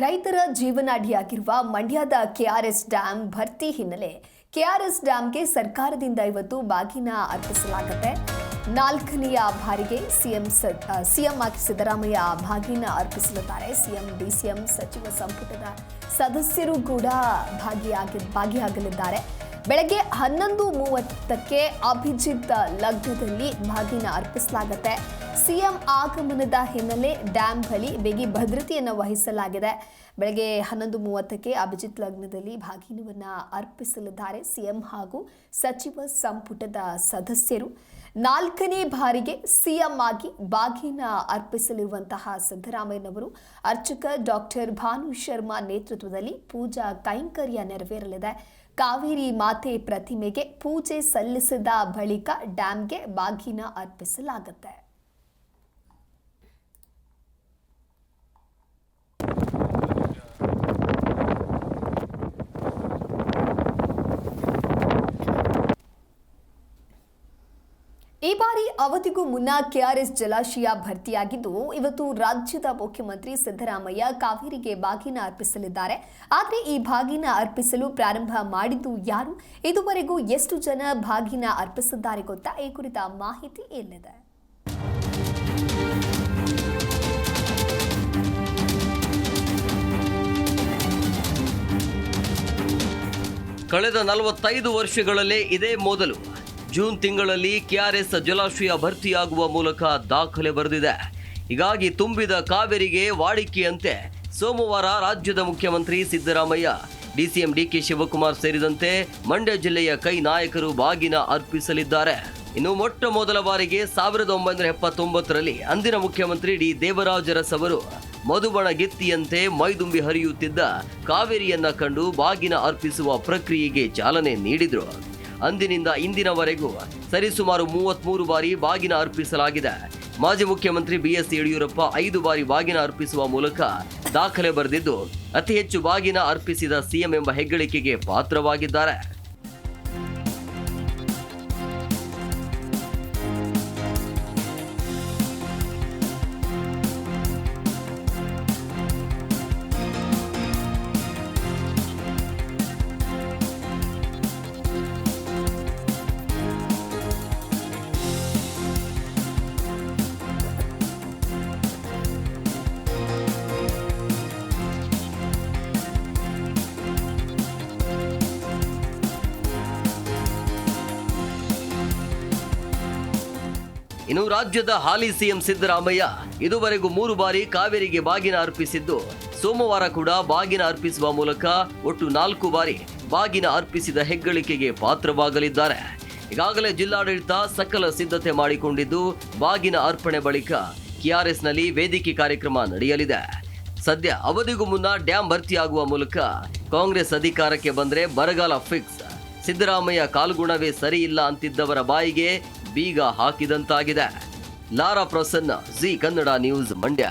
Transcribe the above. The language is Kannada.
ರೈತರ ಜೀವನಾಡಿಯಾಗಿರುವ ಮಂಡ್ಯದ ಕೆಆರ್ಎಸ್ ಡ್ಯಾಂ ಭರ್ತಿ ಹಿನ್ನೆಲೆ. ಕೆಆರ್ಎಸ್ ಡ್ಯಾಂಗೆ ಸರ್ಕಾರದಿಂದ ಇವತ್ತು ಬಾಗಿನ ಅರ್ಪಿಸಲಾಗುತ್ತೆ. ನಾಲ್ಕನೆಯ ಬಾರಿಗೆ ಸಿಎಂ ಸಿಎಂ ಆಗಿ ಸಿದ್ದರಾಮಯ್ಯ ಬಾಗಿನ ಅರ್ಪಿಸಲಿದ್ದಾರೆ. ಸಿಎಂ, ಡಿಸಿಎಂ ಸಚಿವ ಸಂಪುಟದ ಸದಸ್ಯರು ಕೂಡ ಭಾಗಿಯಾಗಿ, ಭಾಗಿಯಾಗಲಿದ್ದಾರೆ. ಬೆಳಗ್ಗೆ ಹನ್ನೊಂದು ಮೂವತ್ತಕ್ಕೆ ಅಭಿಜಿತ್ ಲಗ್ನದಲ್ಲಿ ಬಾಗಿನ ಅರ್ಪಿಸಲಾಗುತ್ತೆ. ಸಿಎಂ ಆಗಮನದ ಹಿನ್ನೆಲೆ ಡ್ಯಾಂ ಬಳಿ ಬಿಗಿ ಭದ್ರತೆಯನ್ನು ವಹಿಸಲಾಗಿದೆ. ಬೆಳಗ್ಗೆ ಹನ್ನೊಂದು ಮೂವತ್ತಕ್ಕೆ ಅಭಿಜಿತ್ ಲಗ್ನದಲ್ಲಿ ಭಾಗಿನವನ್ನು ಅರ್ಪಿಸಲಿದ್ದಾರೆ ಸಿಎಂ ಹಾಗೂ ಸಚಿವ ಸಂಪುಟದ ಸದಸ್ಯರು. ನಾಲ್ಕನೇ ಬಾರಿಗೆ ಸಿಎಂ ಆಗಿ ಬಾಗಿನ ಅರ್ಪಿಸಲಿರುವಂತಹ ಸಿದ್ದರಾಮಯ್ಯನವರು ಅರ್ಚಕ ಡಾಕ್ಟರ್ ಭಾನು ಶರ್ಮಾ ನೇತೃತ್ವದಲ್ಲಿ ಪೂಜಾ ಕೈಂಕರ್ಯ ನೆರವೇರಲಿದೆ. ಕಾವೇರಿ ಮಾತೆ ಪ್ರತಿಮೆಗೆ ಪೂಜೆ ಸಲ್ಲಿಸಿದ ಬಳಿಕ ಡ್ಯಾಂಗೆ ಬಾಗಿನ ಅರ್ಪಿಸಲಾಗುತ್ತೆ ಈ ಬಾರಿ ಅವಧಿಗೂ ಮುನ್ನ ಕೆಆರ್ಎಸ್ ಜಲಾಶಯ ಭರ್ತಿಯಾಗಿದ್ದು, ಇವತ್ತು ರಾಜ್ಯದ ಮುಖ್ಯಮಂತ್ರಿ ಸಿದ್ದರಾಮಯ್ಯ ಕಾವೇರಿಗೆ ಬಾಗಿನ ಅರ್ಪಿಸಲಿದ್ದಾರೆ. ಆದರೆ ಈ ಬಾಗಿನ ಅರ್ಪಿಸಲು ಪ್ರಾರಂಭ ಮಾಡಿದ್ದು ಯಾರು? ಇದುವರೆಗೂ ಎಷ್ಟು ಜನ ಬಾಗಿನ ಅರ್ಪಿಸಿದ್ದಾರೆ ಗೊತ್ತಾ? ಈ ಕುರಿತ ಮಾಹಿತಿ ಎಲ್ಲಿದೆ ಕಳೆದ ನಲವತ್ತೈದು ವರ್ಷಗಳಲ್ಲೇ ಇದೇ ಮೊದಲು ಜೂನ್ ತಿಂಗಳಲ್ಲಿ ಕೆಆರ್ಎಸ್ ಜಲಾಶಯ ಭರ್ತಿಯಾಗುವ ಮೂಲಕ ದಾಖಲೆ ಬರೆದಿದೆ. ಹೀಗಾಗಿ ತುಂಬಿದ ಕಾವೇರಿಗೆ ವಾಡಿಕೆಯಂತೆ ಸೋಮವಾರ ರಾಜ್ಯದ ಮುಖ್ಯಮಂತ್ರಿ ಸಿದ್ದರಾಮಯ್ಯ ಡಿಸಿಎಂ ಡಿಕೆ ಶಿವಕುಮಾರ್ ಸೇರಿದಂತೆ ಮಂಡ್ಯ ಜಿಲ್ಲೆಯ ಕೈ ನಾಯಕರು ಬಾಗಿನ ಅರ್ಪಿಸಲಿದ್ದಾರೆ. ಇನ್ನು ಮೊಟ್ಟ ಮೊದಲ ಬಾರಿಗೆ ಸಾವಿರದ ಒಂಬೈನೂರ ಎಪ್ಪತ್ತೊಂಬತ್ತರಲ್ಲಿ ಅಂದಿನ ಮುಖ್ಯಮಂತ್ರಿ ಡಿ ದೇವರಾಜರಸ್ ಅವರು ಮಧುಬಣ ಗಿತ್ತಿಯಂತೆ ಮೈದುಂಬಿ ಹರಿಯುತ್ತಿದ್ದ ಕಾವೇರಿಯನ್ನ ಕಂಡು ಬಾಗಿನ ಅರ್ಪಿಸುವ ಪ್ರಕ್ರಿಯೆಗೆ ಚಾಲನೆ ನೀಡಿದ್ರು. ಅಂದಿನಿಂದ ಇಂದಿನವರೆಗೂ ಸರಿಸುಮಾರು ಮೂವತ್ಮೂರು ಬಾರಿ ಬಾಗಿನ ಅರ್ಪಿಸಲಾಗಿದೆ. ಮಾಜಿ ಮುಖ್ಯಮಂತ್ರಿ ಬಿಎಸ್ ಯಡಿಯೂರಪ್ಪ ಐದು ಬಾರಿ ಬಾಗಿನ ಅರ್ಪಿಸುವ ಮೂಲಕ ದಾಖಲೆ ಬರೆದಿದ್ದು, ಅತಿ ಹೆಚ್ಚು ಬಾಗಿನ ಅರ್ಪಿಸಿದ ಸಿಎಂ ಎಂಬ ಹೆಗ್ಗಳಿಕೆಗೆ ಪಾತ್ರವಾಗಿದ್ದಾರೆ. ಇನ್ನು ರಾಜ್ಯದ ಹಾಲಿ ಸಿಎಂ ಸಿದ್ದರಾಮಯ್ಯ ಇದುವರೆಗೂ ಮೂರು ಬಾರಿ ಕಾವೇರಿಗೆ ಬಾಗಿನ ಅರ್ಪಿಸಿದ್ದು, ಸೋಮವಾರ ಕೂಡ ಬಾಗಿನ ಅರ್ಪಿಸುವ ಮೂಲಕ ಒಟ್ಟು ನಾಲ್ಕು ಬಾರಿ ಬಾಗಿನ ಅರ್ಪಿಸಿದ ಹೆಗ್ಗಳಿಕೆಗೆ ಪಾತ್ರವಾಗಲಿದ್ದಾರೆ. ಈಗಾಗಲೇ ಜಿಲ್ಲಾಡಳಿತ ಸಕಲ ಸಿದ್ಧತೆ ಮಾಡಿಕೊಂಡಿದ್ದು, ಬಾಗಿನ ಅರ್ಪಣೆ ಬಳಿಕ ಕೆಆರ್ಎಸ್ನಲ್ಲಿ ವೇದಿಕೆ ಕಾರ್ಯಕ್ರಮ ನಡೆಯಲಿದೆ. ಸದ್ಯ ಅವಧಿಗೂ ಮುನ್ನ ಡ್ಯಾಂ ಭರ್ತಿಯಾಗುವ ಮೂಲಕ ಕಾಂಗ್ರೆಸ್ ಅಧಿಕಾರಕ್ಕೆ ಬಂದರೆ ಬರಗಾಲ ಫಿಕ್ಸ್. ಸಿದ್ದರಾಮಯ್ಯ ಕಾಲ್ಗುಣವೇ ಸರಿ ಇಲ್ಲ ಅಂತಿದ್ದವರ ಬಾಯಿಗೆ ಬೀಗ ಹಾಕಿದಂತಾಗಿದೆ. Lara Prasanna G Kannada news Mandya.